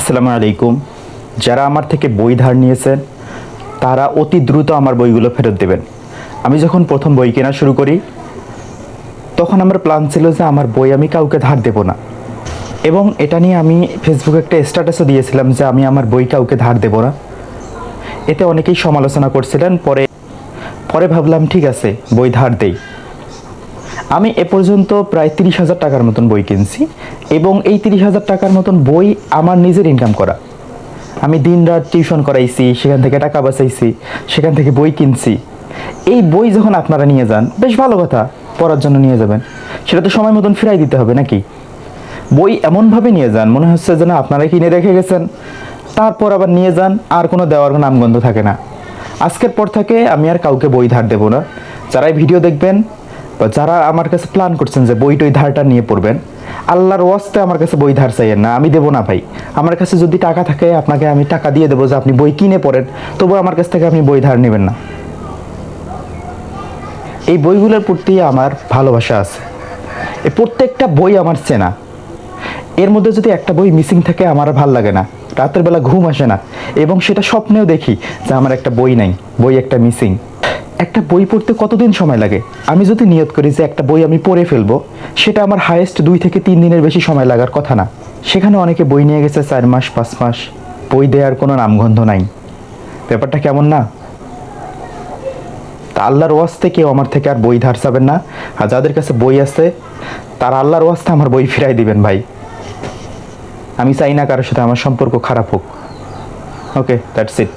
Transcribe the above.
আসসালামু আলাইকুম। যারা আমার থেকে বই ধার নিয়েছেন, তারা অতি দ্রুত আমার বইগুলো ফেরত দেবেন। আমি যখন প্রথম বই কেনা শুরু করি, তখন আমার প্ল্যান ছিল যে আমার বই আমি কাউকে ধার দেব না। এবং এটা নিয়ে আমি ফেসবুকে একটা স্ট্যাটাসও দিয়েছিলাম যে আমি আমার বই কাউকে ধার দেব না। এতে অনেকেই সমালোচনা করছিলেন, পরে পরে ভাবলাম, ঠিক আছে, বই ধার দেই। আমি এ পর্যন্ত প্রায় তিরিশ হাজার টাকার মতন বই কিনছি এবং এই তিরিশ হাজার টাকার মতন বই আমার নিজের ইনকাম করা। আমি দিন রাত টিউশন করাইছি, সেখান থেকে টাকা বাঁচাইছি, সেখান থেকে বই কিনছি। এই বই যখন আপনারা নিয়ে যান, বেশ ভালো কথা, পড়ার জন্য নিয়ে যাবেন। সেটা তো সময় মতন ফিরাই দিতে হবে নাকি? বই এমনভাবে নিয়ে যান, মনে হচ্ছে যেন আপনারা কিনে রেখে গেছেন। তারপর আবার নিয়ে যান, আর কোনো দেওয়ার নামগন্ধ থাকে না। আজকের পর থেকে আমি আর কাউকে বই ধার দেবো না। যারাই ভিডিও দেখবেন যারা আমার কাছে প্ল্যান করছেন যে বই টই ধারটা নিয়ে পড়বেন, আল্লাহর ওয়াস্তে আমার কাছে বই ধার চাইয়েন না, আমি দেবো না ভাই। আমার কাছে যদি টাকা থাকে, আপনাকে আমি টাকা দিয়ে দেবো যে আপনি বই কিনে পড়েন তবু আমার কাছ থেকে আপনি বই ধার নেবেন না। এই বইগুলোর প্রতি আমার ভালোবাসা আছে। এই প্রত্যেকটা বই আমার চেনা। এর মধ্যে যদি একটা বই মিসিং থাকে, আমার ভালো লাগে না। রাতের বেলা ঘুম আসে না। এবং সেটা স্বপ্নেও দেখি যে আমার একটা বই নাই, বই একটা মিসিং একটা বই পড়তে কতদিন সময় লাগে? আমি যদি নিয়ত করি যে একটা বই আমি পড়ে ফেলব, সেটা আমার হায়েস্ট দুই থেকে তিন দিনের বেশি সময় লাগার কথা না। সেখানে অনেকে বই নিয়ে গেছে চার মাস, পাঁচ মাস। বই দেওয়ার কোনো নামগন্ধ নাই। ব্যাপারটা কেমন না? তা আল্লাহর ওয়াস্তে কেউ আমার থেকে আর বই ধার চাবেন না। আর যাদের কাছে বই আছে, তারা আল্লাহর ওয়াস্তে আমার বই ফিরাই দিবেন ভাই। আমি চাই না কারোর সাথে আমার সম্পর্ক খারাপ হোক। Okay that's it